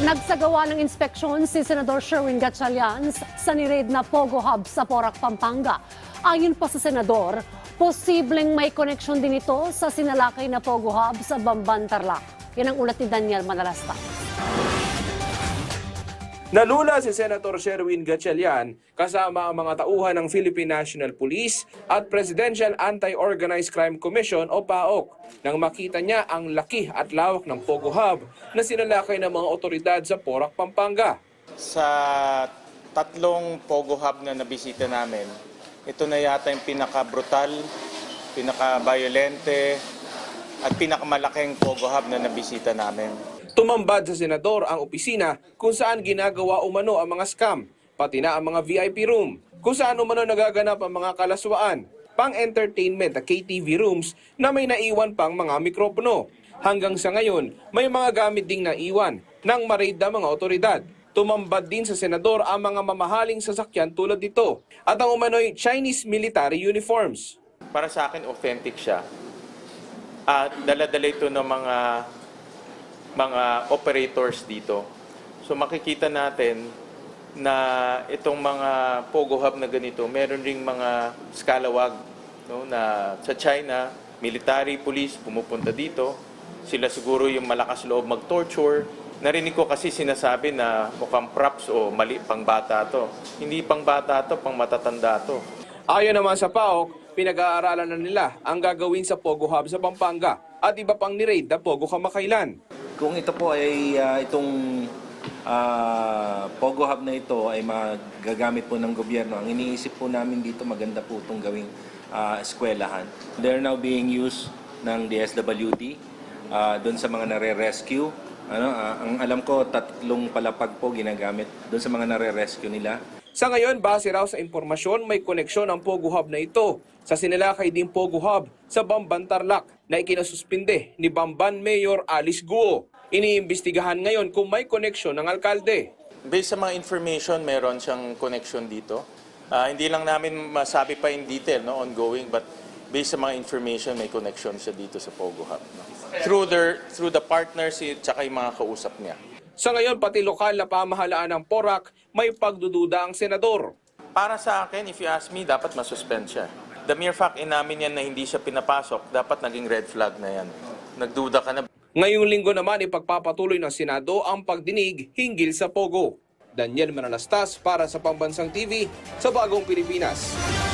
Nagsagawa ng inspeksyon si Senador Sherwin Gatchalian sa niraid na Pogo Hub sa Porac, Pampanga. Ayon pa sa Senador, posibleng may koneksyon din ito sa sinalakay na Pogo Hub sa Bamban, Tarlac. Yan ang ulat ni Daniel Manalasta. Nalula si Senator Sherwin Gatchalian kasama ang mga tauhan ng Philippine National Police at Presidential Anti-Organized Crime Commission o PAOK nang makita niya ang laki at lawak ng Pogo Hub na sinalakay ng mga otoridad sa Porac, Pampanga. Sa tatlong Pogo Hub na nabisita namin, ito na yata yung pinaka-brutal, pinaka-violente, at pinakamalaking Pogo Hub na nabisita namin. Tumambad sa senador ang opisina kung saan ginagawa umano ang mga scam, pati na ang mga VIP room, kung saan umano nagaganap ang mga kalaswaan, pang-entertainment at KTV rooms na may naiwan pang mga mikropono. Hanggang sa ngayon, may mga gamit ding naiwan ng maraid na mga otoridad. Tumambad din sa senador ang mga mamahaling sasakyan tulad nito at ang umano'y Chinese military uniforms. Para sa akin, authentic siya. At dala-dala ito ng mga mga operators dito. So makikita natin na itong mga Pogo Hub na ganito, meron ring mga skalawag no, na sa China, military, police pumupunta dito. Sila siguro yung malakas loob mag-torture. Narinig ko kasi sinasabi na mukhang props o mali pang bata to. Hindi pang bata to, pang matatanda to. Ayon naman sa PAOK, pinag-aaralan na nila ang gagawin sa Pogo Hub sa Pampanga at iba pang ni-raid na Pogo kamakailan. Kung ito po ay ah, itong ah, Pogo Hub na ito ay magagamit po ng gobyerno, ang iniisip po namin dito maganda po itong gawing ah, eskwelahan. They're now being used ng DSWD ah, doon sa mga nare-rescue. Ano, ah, ang alam ko, tatlong palapag po ginagamit doon sa mga nare-rescue nila. Sa ngayon, base raw sa impormasyon, may koneksyon ang Pogo Hub na ito sa sinilakay din Pogo Hub sa Bamban Tarlac na ikinasuspinde ni Bamban Mayor Alice Guo. Iniimbestigahan ngayon kung may koneksyon ng alkalde. Based sa mga information, meron siyang connection dito. Ah, hindi lang namin masabi pa in detail, no, ongoing, but based sa mga information, may connection siya dito sa Pogo Hub. No? Through, their, through the partners, at saka yung mga kausap niya. Sa ngayon, pati lokal na pamahalaan ng Porac, may pagdududa ang senador. Para sa akin, if you ask me, dapat masuspend siya. The mere fact inamin yan na hindi siya pinapasok, dapat naging red flag na yan. Nagduda ka na. Ngayong linggo naman ipagpapatuloy ng Senado ang pagdinig hinggil sa Pogo. Daniel Manalastas para sa Pambansang TV sa Bagong Pilipinas.